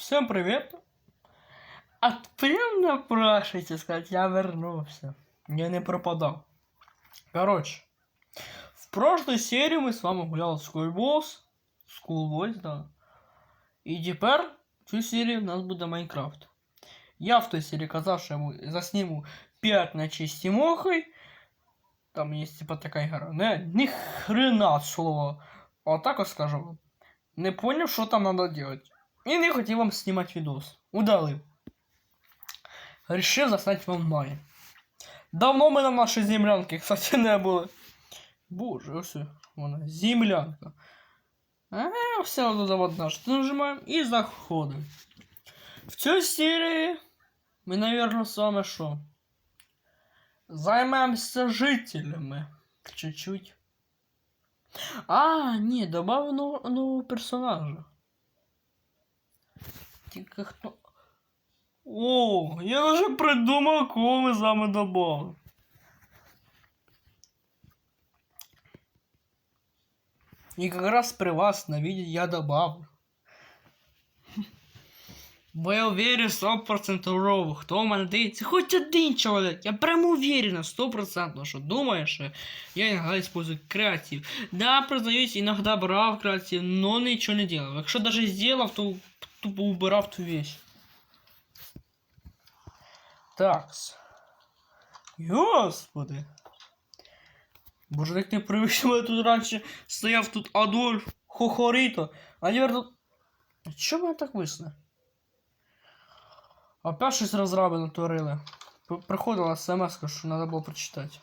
Всем привет! А прям напрашивайте сказать, я вернулся. Я не пропадал. Короче, в прошлой серии мы с вами гуляли в School Boss. School Boys, да. І тепер в цій серії у нас буде Майнкрафт. Я в той серії казав, що я йому засніму 5 ночей з Тимохой. Там є типа така гра. Не, ни хрена слова. А так ось скажу вам. Не понял, що там надо делать. І не хотів вам знімати відос. Удалив. Решив заснять вам май. Давно ми на нашій землянці, кстати, не були. Боже, ось вона. Землянка. А, все одно завод наш. Нажимаємо і заходимо. В цій серії ми, наверное, з вами що? Займемося жителями. Чуть-чуть. А, ні, добавив нового, нового персонажа. Тільки хто. О, я вже придумав, кого ми з вами добавили. И как раз при вас на видео я добавлю. Бо я уверен 100% хто в мене дивиться, хоч один чоловік. Я прямо уверен на 100%, що думає, що я иногда использую креатив. Да, признаюсь, иногда брав креатив, но ничего не делал. Якщо даже сделав, то тупо убирав ту вещь. Такс. Господи. Боже, як не привично, я тут раніше стояв тут Адольф Хохорито, а тепер тут. Чого мене так висне? Опять щось розраби натворили. Приходила смс, що треба було прочитати.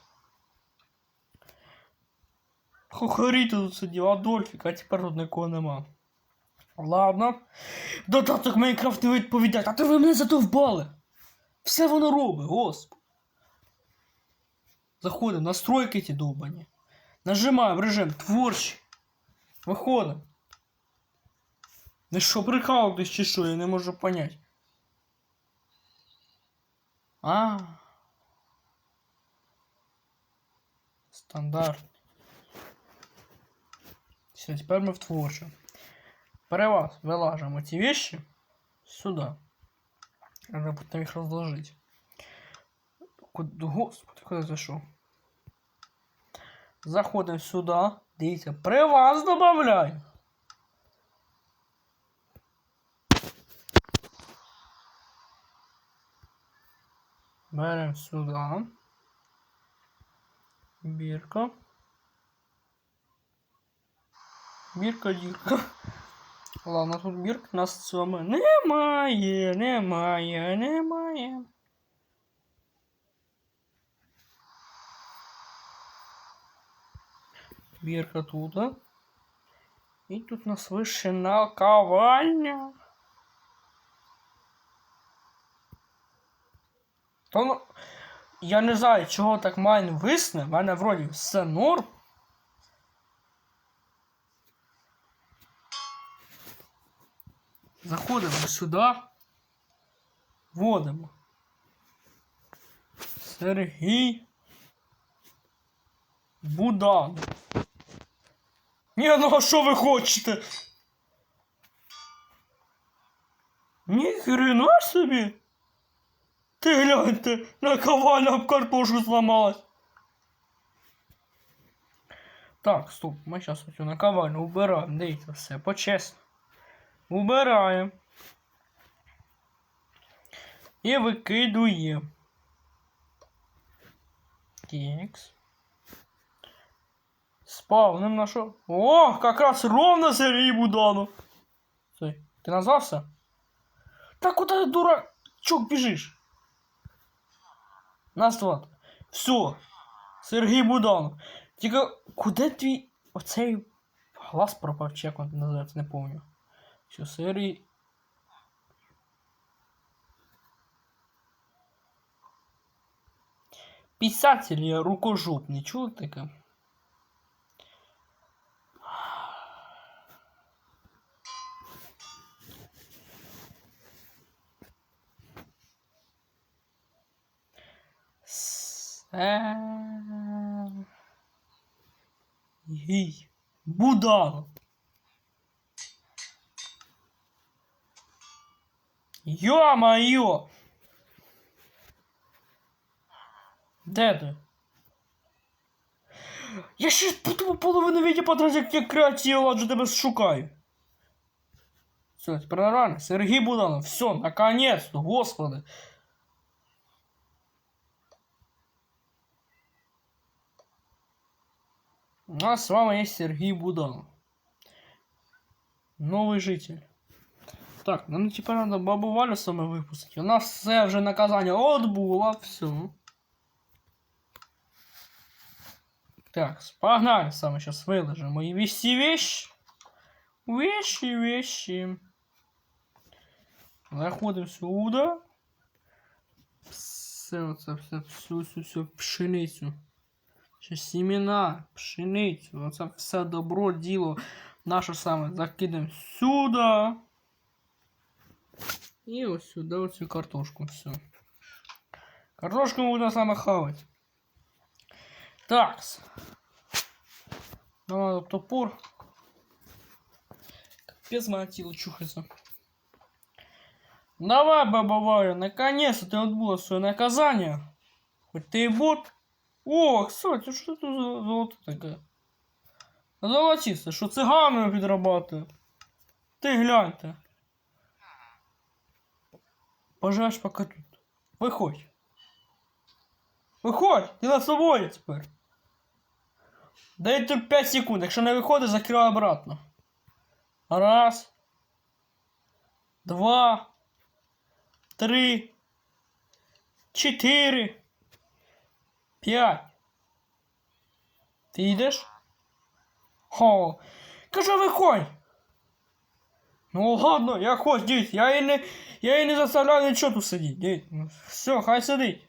Хохорито тут сидів, Адольфік, а тепер тут нікого нема. Ладно. Додаток Майнкрафт не відповідає, а то ви мене задовбали. Все воно робить, господи. Заходимо, настройки ті довбані. Нажимаємо режим творчий. Виходимо. Ви що, прикалуєтесь чи що, я не можу понять. А. Стандарт. Все, тепер ми в творчому. Переваз вилажимо ці вещи сюда. Надо потом их разложить. Куда, господи, куда зайшов? Заходимо сюди. Дивіться, при вас добавляю. Беремо сюди. Бірка. Бірка, дірка. Ладно, тут бірк нас з вами немає, немає, немає. Бірка тут. І тут у нас вище наковальня. То ну, я не знаю, чого так майн висне. В мене вроді все норм. Заходимо сюди. Вводимо. Сергій Будан. Ні, ну а що ви хочете? Ніхрена собі. Ти гляньте, наковальня об картошку зламалась. Так, стоп, ми зараз оцю наковальню убираємо. Дивіться, все почесно. Убираємо. І викидуємо. Текс. Спавним на що? О, как раз ровно Сергій Буданов. Стой, ти назвався? Так куда ты, дурачок, бежишь? Нас два. Все. Сергій Буданов. Тільки куди твій оцей глаз пропав, чи як він називається, не пам'ятаю. Все, Сергій. Писатель я рукожоп, не чули таке? Сергій Буданов. Ё-моё! Де ти? Я ще по половину відео подраз, як я креатив, отже тебе шукаю. Все, тепер нормально. Сергій Буданов, все, наконец-то, господи. У нас с вами есть Сергей Буданов. Новый житель. Так, нам тепер надо бабу Валю саме випустити. У нас все вже наказання отбуло, все. Так, погнали саме сейчас виложимо мої вещи вещи. Вещи, вещи. Заходимо сюди. Все, оце все, всю, всю, всю пшеницю. Ще семена, пшеницю. Оце все добро, діло наше саме закидаємо сюди. І ось сюди оцю картошку. Все. Картошку можна саме хавати. Так. Давай топор. Капец, моя тіло чухается. Давай, баба Варя, наконец-то ты отбыла свое наказание. Хоть ты и бот. О, кстати, что это за золото таке? Золотисте, що циганою підрабатує. Ти гляньте. Поживеш поки тут. Виходь. Виходь, ти на свободі тепер. Дай тобі 5 секунд, якщо не виходиш, закривай обратно. Раз. Два. Три. Чотири. П'ять. Ти йдеш? Хо. Кажу, виходь. Ну ладно, я хоч, діть, я її не, я її не заставляю нічого тут сидіть, діть. Ну, все, хай сидить.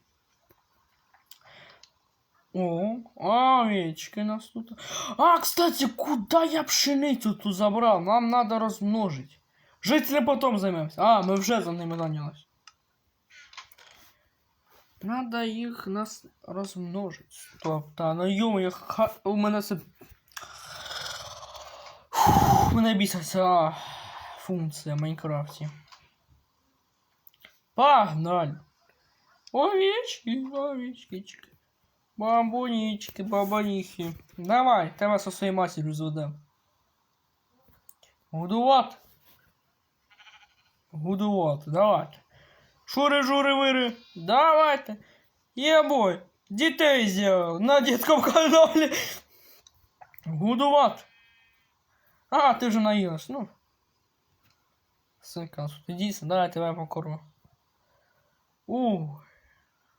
О, овечки нас тут. А, кстати, куда я пшеницю тут забрал? Нам надо размножить. Жители потом займемся. А, мы вже за ними зайнялись. Надо їх нас розмножити. Стоп, та, ну йому, я ха... у мене це... Фух, Мене бісить ця функція в Майнкрафті. Погнали. Овечки, овечки. Бамбунічки, бабаніхи. Давай, тебе со своєю матір'ю зведем. Годувати. Годувати, давайте. Шури, жури, вири, давайте. Єбой, дітей з'явив на діткому каналі. Годувати. А, ти вже наїлась, ну. Синка, тут іди, давай тебе покорму. У,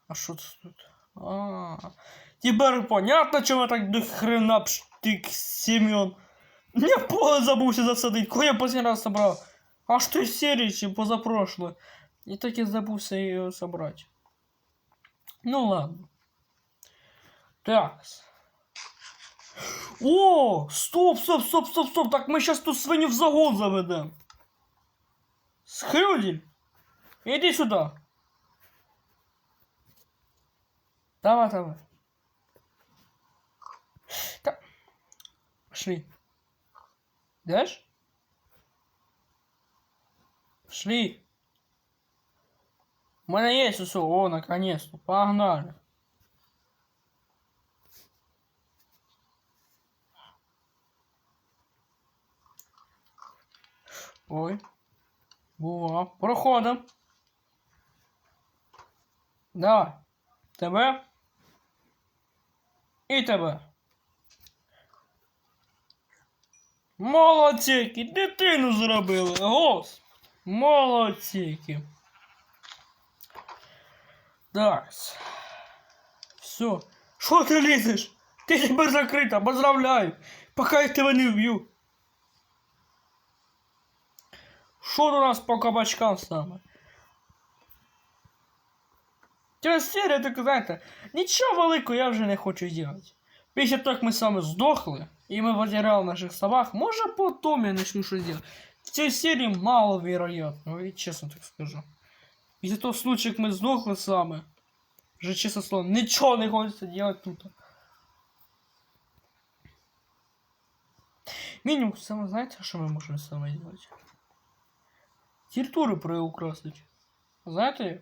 а що це тут? А, теперь понятно, чому так до хрена пштик Семен. Я поле забувся засадить, коли я последний раз собрав. Аж той серії чи позапрошлой. І так я забувся її собрати. Ну ладно. Так. О, стоп, стоп, стоп, стоп, стоп. Так ми сейчас тут свиню в загон заведем. Схрюділь. Іди сюди. Давай, давай. Так. Пошли. Дашь? Пошли. У мене є усе. О, наконец-то. Погнали. Ой. Бува. Проходим. Давай. Тебе. І тебе. Молодціки, дитину зробили. Гос. Молодціки. Так. Все. Що ти лізеш? Ти тепер закрита, поздравляю. Поки я тебе не вб'ю. Що у нас по кабачкам саме? Через серію, так знаєте, нічого великого я вже не хочу робити. Після того, як ми саме здохли, і ми потеряли наших собак, може потім я почну щось робити. В цій серії маловероятно, я чесно так скажу. Після того случаю, як ми здохли саме, вже чесно слово, нічого не хочеться робити тут. Мінімум, саме знаєте, що ми можемо саме робити? Територію приукрасить. Знаєте як?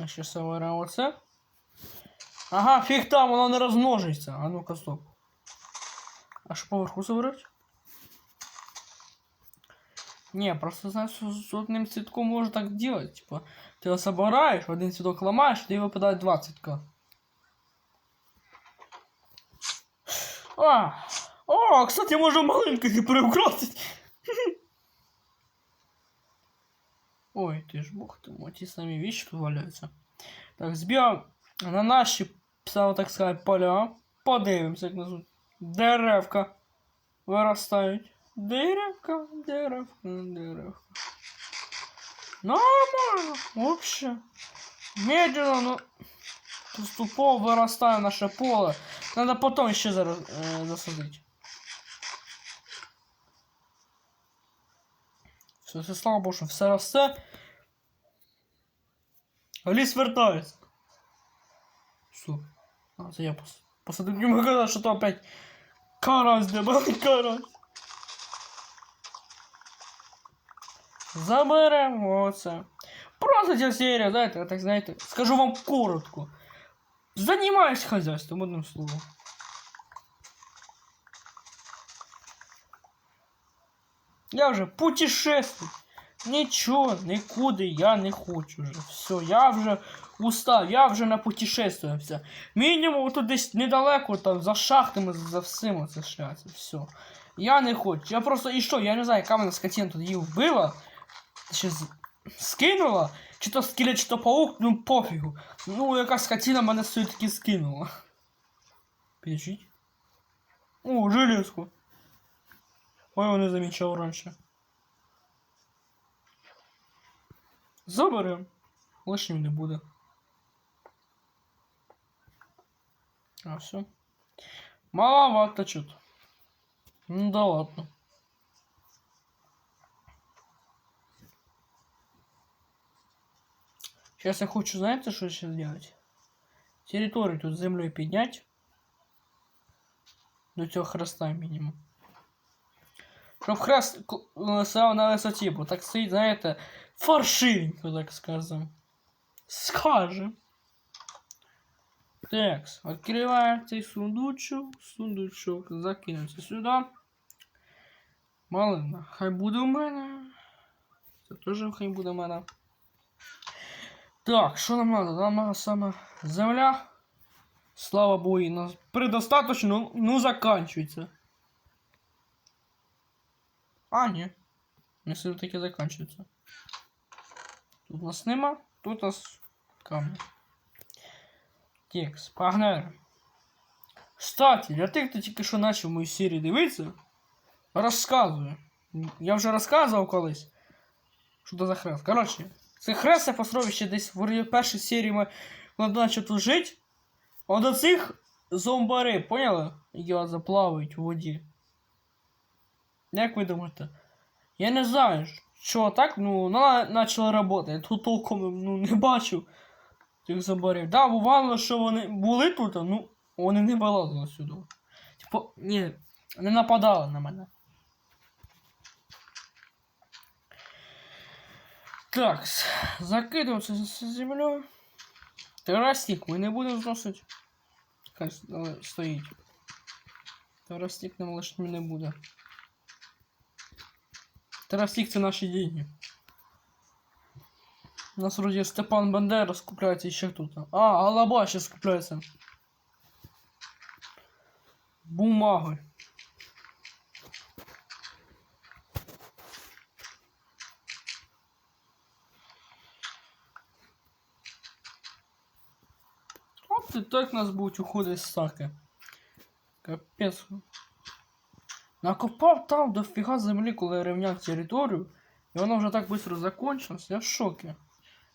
А ще соберемо оце. Ага, фіг там, воно не розмножиться. А ну-ка, стоп. А що поверху забрати? Не, просто знаешь, с с одним цветком можно так делать. Типа, ты его собираешь, один цветок ломаешь, тебе выпадает 20 к. А, о, кстати, можно маленько и приукрасить. Ой, ты ж бог ты мой, ті самі вещи тут валяються. Так, збігав на наші, саме так сказати, поля. Подивимося, як назвуть. Деревка виростають. Деревка, деревка, деревка. Нормально, вообще. Медленно, но поступово виростає наше поле. Надо потом ще зараз е, засадити. Все, все, слава Богу, що все росте. А ліс вертається. Що? А, це я пос... посадив. Не можу казати, що то опять карась, де був карась. Заберемо оце. Просто ця серія, знаєте, так знаєте, скажу вам коротко. Займаюсь хазяйством, одним словом. Я вже путешествую. Нічого, нікуди я не хочу вже. Все, я вже устав, я вже на путешествуємся. Мінімум тут десь недалеко, там, за шахтами, за всім це шляться. Все. Я не хочу. Я просто і що, я не знаю, яка мене скотина тут її вбила. Ще з... скинула. Чи то скелет, чи то паук, ну пофігу. Ну, яка скотина мене все-таки скинула. Підождіть. О, железку. Ой, я не замічав раніше. Заберем. Лишнім не буде. А все. Маловато чуть. Ну да ладно. Сейчас я хочу, знаете, что сейчас сделать? Территорию тут землей поднять. До цього хреста мінімум. Щоб хрест став на висоті, бо так стоїть, знаєте, фаршивенько, так скажем. Скажем. Так, відкриваємо цей сундучок. Сундучок закинеться сюди. Малина. Хай буде у мене. Це теж хай буде у мене. Так, що нам надо? Нам надо саме земля. Слава Богу, нас предостаточно, ну, ну заканчивается. А, ні. Не все таки заканчивается. Тут нас нема, тут у нас камінь. Текст, погнали. Кстати, для тих, хто тільки що почав мою серію дивитися, розказую. Я вже розказував колись. Що це за хрест? Коротше, це хрест я построїв ще десь в першій серії ми почав тут жити. От до цих зомбари, поняли? От заплавають у воді. Як ви думаєте? Я не знаю, що так, ну, вона почала працювати. Тут толком ну, не бачив цих зомбарів. Да, бувало, що вони були тут, ну, вони не вилазили сюди. Типу, ні, не нападали на мене. Так, закидується з землею. Терастик ми не будемо зносити. Хай стоїть. Терастик нам лишнім не буде. Терастик це наші деньги. У нас вроде Степан Бандера скупляється ще тут. А, Алаба ще скупляється. Бумаги. От і так нас будуть уходити саки. Капець. Накопав там дофіга землі, коли я рівняв територію, і воно вже так швидко закончилось, я в шокі.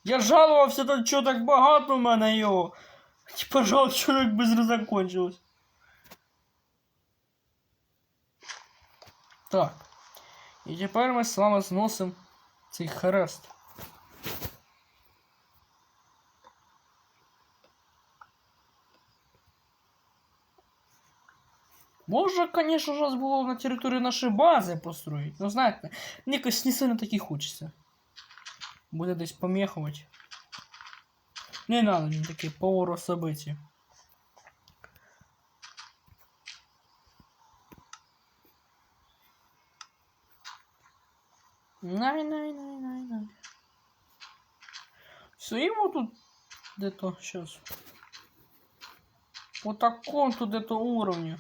Я жалувався, то чого так багато в мене його. Типа жал, що так швидко закончилось. Так. І тепер ми з вами зносимо цей хрест. Може, конечно, у нас було на території нашої бази построїть. Ну, знаєте, мені якось не сильно таки хочеться. Буде десь помехувати. Не надо мені такий поворот событий. Най, най, най, най, най. Стоим тут где-то сейчас. По такому-то где-то уровне.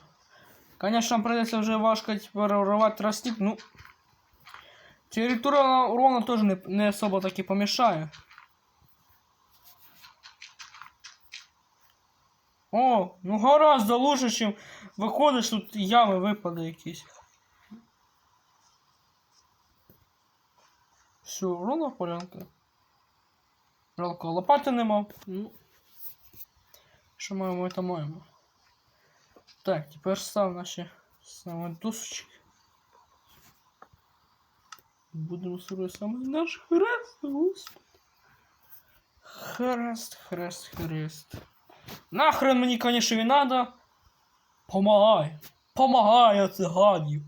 Конечно, придется уже важкать, прорывать тростник, ну... Территория урона тоже не, не особо таки помешает. О, ну гораздо лучше, чем виходиш тут ями випади якісь. Все, урона полянка. Жалко, лопати нема. Ну. Що маємо, це маємо. Так, тепер став наші саме досочки. Будемо строить саме наш хрест, господи. Хрест, хрест, хрест. Нахрен мені, конечно, не надо. Помагай. Помагай оце гадів.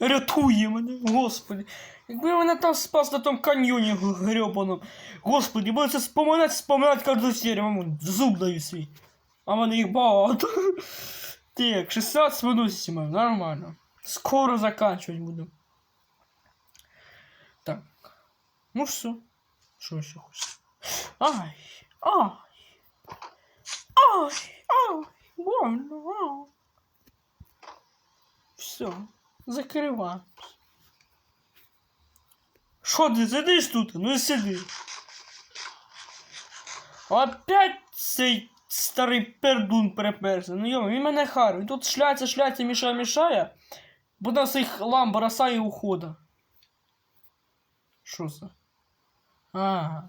Рятує мене, господи. Якби мене там спас на тому каньйоні гребаном. Господи, буду це споминати, споминати кожну серію, маму, зуб даю свій. А в мене їх багато. Так, 16 минут знімаю, нормально. Скоро заканчивать буду. Так. Ну все. Що ще хочеться? Ай, ай. Ай, ай, больно, ай. Все, закриваємось. Що ти сидиш тут? Ну сиди. Опять цей старий пердун приперся. Ну йо, він мене харить. Він тут шляється, шляється, мішає, мішає. Бо на своїх лам бросає і ухода. Що це? А.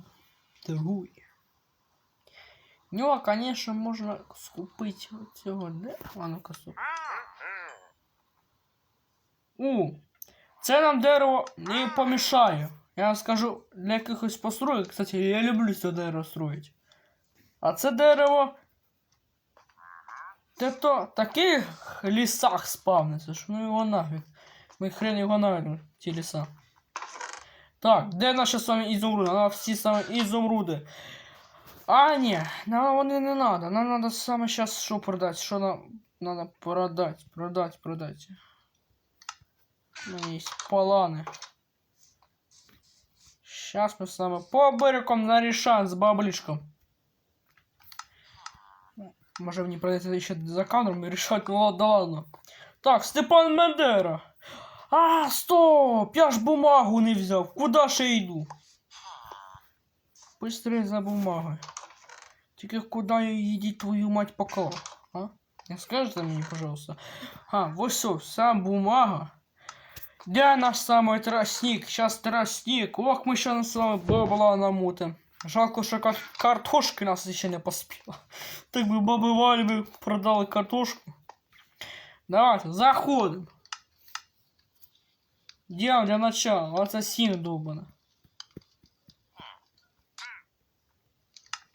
В нього, конечно, можна скупити цього дерева. Ну-ка, стоп. У, це нам дерево не помішає. Я вам скажу, для якихось построек, кстати, я люблю це дерево строїть. А це дерево. Те то в таких лісах спавниться, що ну його нафіг. Ми хрен його наведемо, ті ліса. Так, де наші самі ізумруди? Нам всі самі ізумруди. А, ні, нам вони не надо. Нам надо саме зараз що продати? Що нам надо продати? Продати, продати. У є плани. Сейчас мы с вами по берегам нарешаем с баблишком. Може мені придеться ще за кадром і рішати, ну ладно, ладно. Так, Степан Мендера. А, стоп! Я ж бумагу не взяв. Куда ж я йду? Быстрее за бумагой. Тільки куда я її твою мать поклав? А? Не скажете мені, пожалуйста. А, вот все, вся бумага. Де наш самий тростник? Сейчас тростник. Ох, ми ще з вами бабла намутим. Жалко, що картошки нас ще не поспіла. Так би баби Валі би продали картошку. Давайте, заходимо. Делаем для начала. Сіно довбане.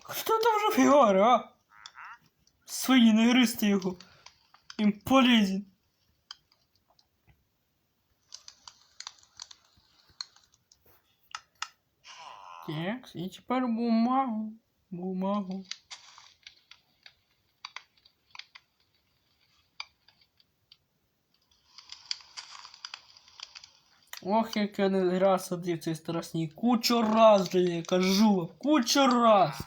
Хто там вже фігари, а? Свині не гристи його. Їм полезен. Так, і тепер бумагу. Бумагу. Ох, як я не раз садив цей страшний. Кучу раз вже я кажу, вам, кучу раз.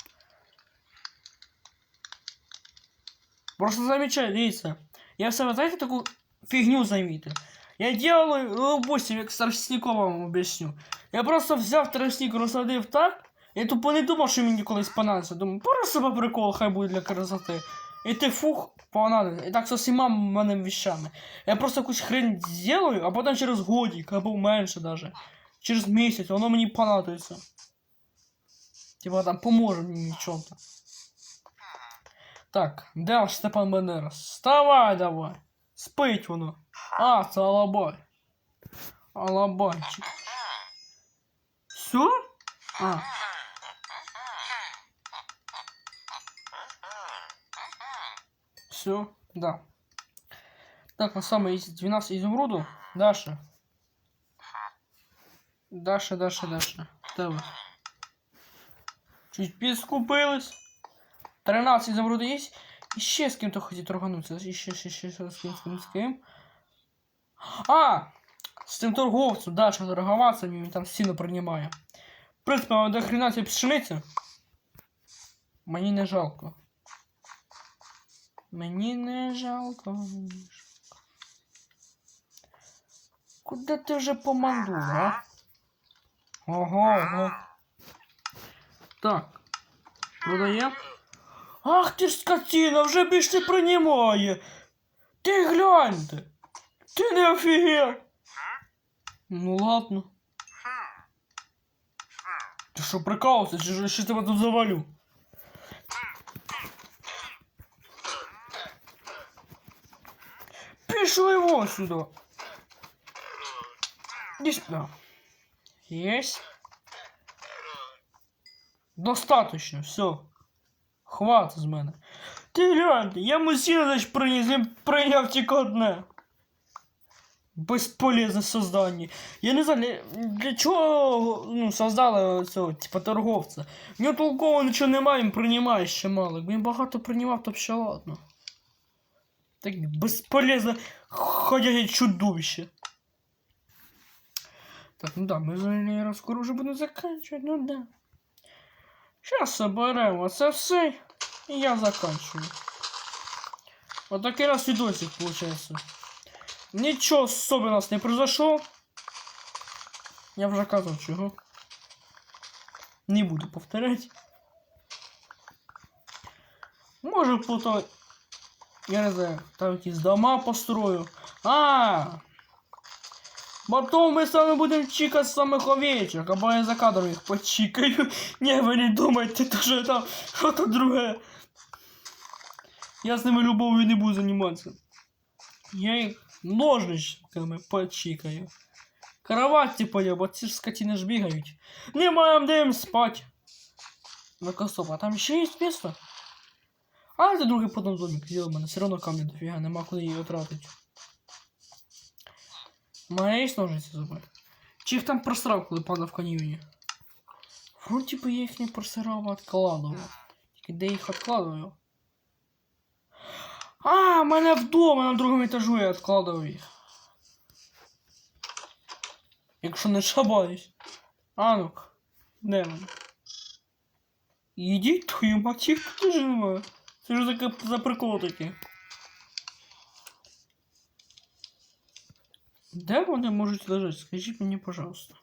Просто замечай, дивіться. Я в себе, знаєте, таку фігню замітив. Я делаю, допустим, як старостником вам об'ясню. Я просто взяв тростник, розсадив так. Я тупо не думав, що мені колись понадобиться. Думаю, просто по приколу, хай буде для красоти. І ти фух, понадобиться. І так з усіма мене вещами. Я просто якусь хрень зроблю, а потім через годик, або менше даже. Через місяць, воно мені понадобиться. Типа там поможе мені чому-то. Так, де Степан Бендера? Вставай давай! Спить воно. А, це Алабай. Алабайчик. Все? А. Все, да. Так, на саме із 12 ізумруду. Даша. Даша, Даша, Даша. Тебе. Чуть підскупились. 13 ізумруду є. І ще з ким-то хотіть торганутися. І ще, ще, ще, ще з ким, з ким, з ким. А! З цим торговцем, Даша торгуватися, він там сильно приймає. В принципі, до хрена цієї пшениці. Мені не жалко. Мені не жалко. мені не жалко. Куди ти вже поманду, а? Ого, ого. Так. Продає. Ах ти ж скотина, вже більш не приймає. Ти гляньте. Ти не офігел. Ну ладно. Ти що прикалывался, чи ж ще тебе тут завалю? Пішли его сюда. Иди сюда. Есть. Достаточно, все. Хватить з мене. Ти гляньте, я мусилач приніс, він прийняв тільки одне. Безполезне создання. Я не знаю, для, чого ну, создали цього, типа торговця. В нього толково нічого немає, він приймає ще мало. Він багато приймав, то ще ладно. Так безполезне ходяче чудовище. Так, ну да, ми з вами скоро вже будемо заканчувати, ну да. Сейчас соберемо це все, і я заканчиваю. Вот такий раз видосик получается. Нічого особенного у нас не произошло. Я вже казав чого. Не буду повторять. Може потом, я не знаю, там якісь дома построю. А! Потом мы с вами будем чикать самых овечек, або я за кадром их почикаю. Не, вы не думайте, то что это что-то другое. Я с ними любовью не буду заниматься. Я их ножничками почикаю. Кровать поля, бо ці ж скотини ж бігають. Не маємо де їм спать. Ну-ка, а там ще є місто? А, це другий потом домик. Є мене все одно камня дофіга, нема куди її тратити. У мене є ножниці зуби. Чи їх там просрав, коли падав в каньйоні? Вроді би я їх не просирав, а відкладував. Тільки де їх відкладував? А, у мене вдома на другому етажу я відкладував їх. Якщо не шабаюсь. А ну-ка, де вони? Ідіть твою тут теж немає. Це ж таке за прикол такі. Де вони можуть лежати? Скажіть мені, пожалуйста.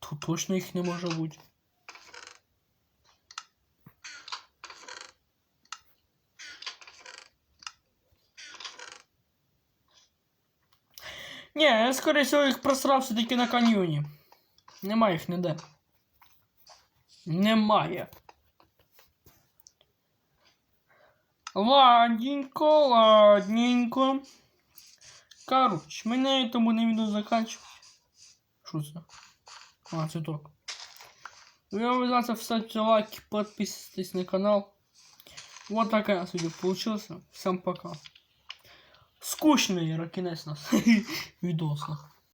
Тут точно їх не може бути. Я скоріше всього їх просрав все-таки на каньйоні. Немає їх ніде. Немає. Ладненько, ладненько. Короче, ми на этом будем відео заканчивать. Що це? А, так. Ви обязательно ставьте лайки, подписывайтесь на канал. Вот такая видео получился. Всем пока. Скучный ракинес нас видос.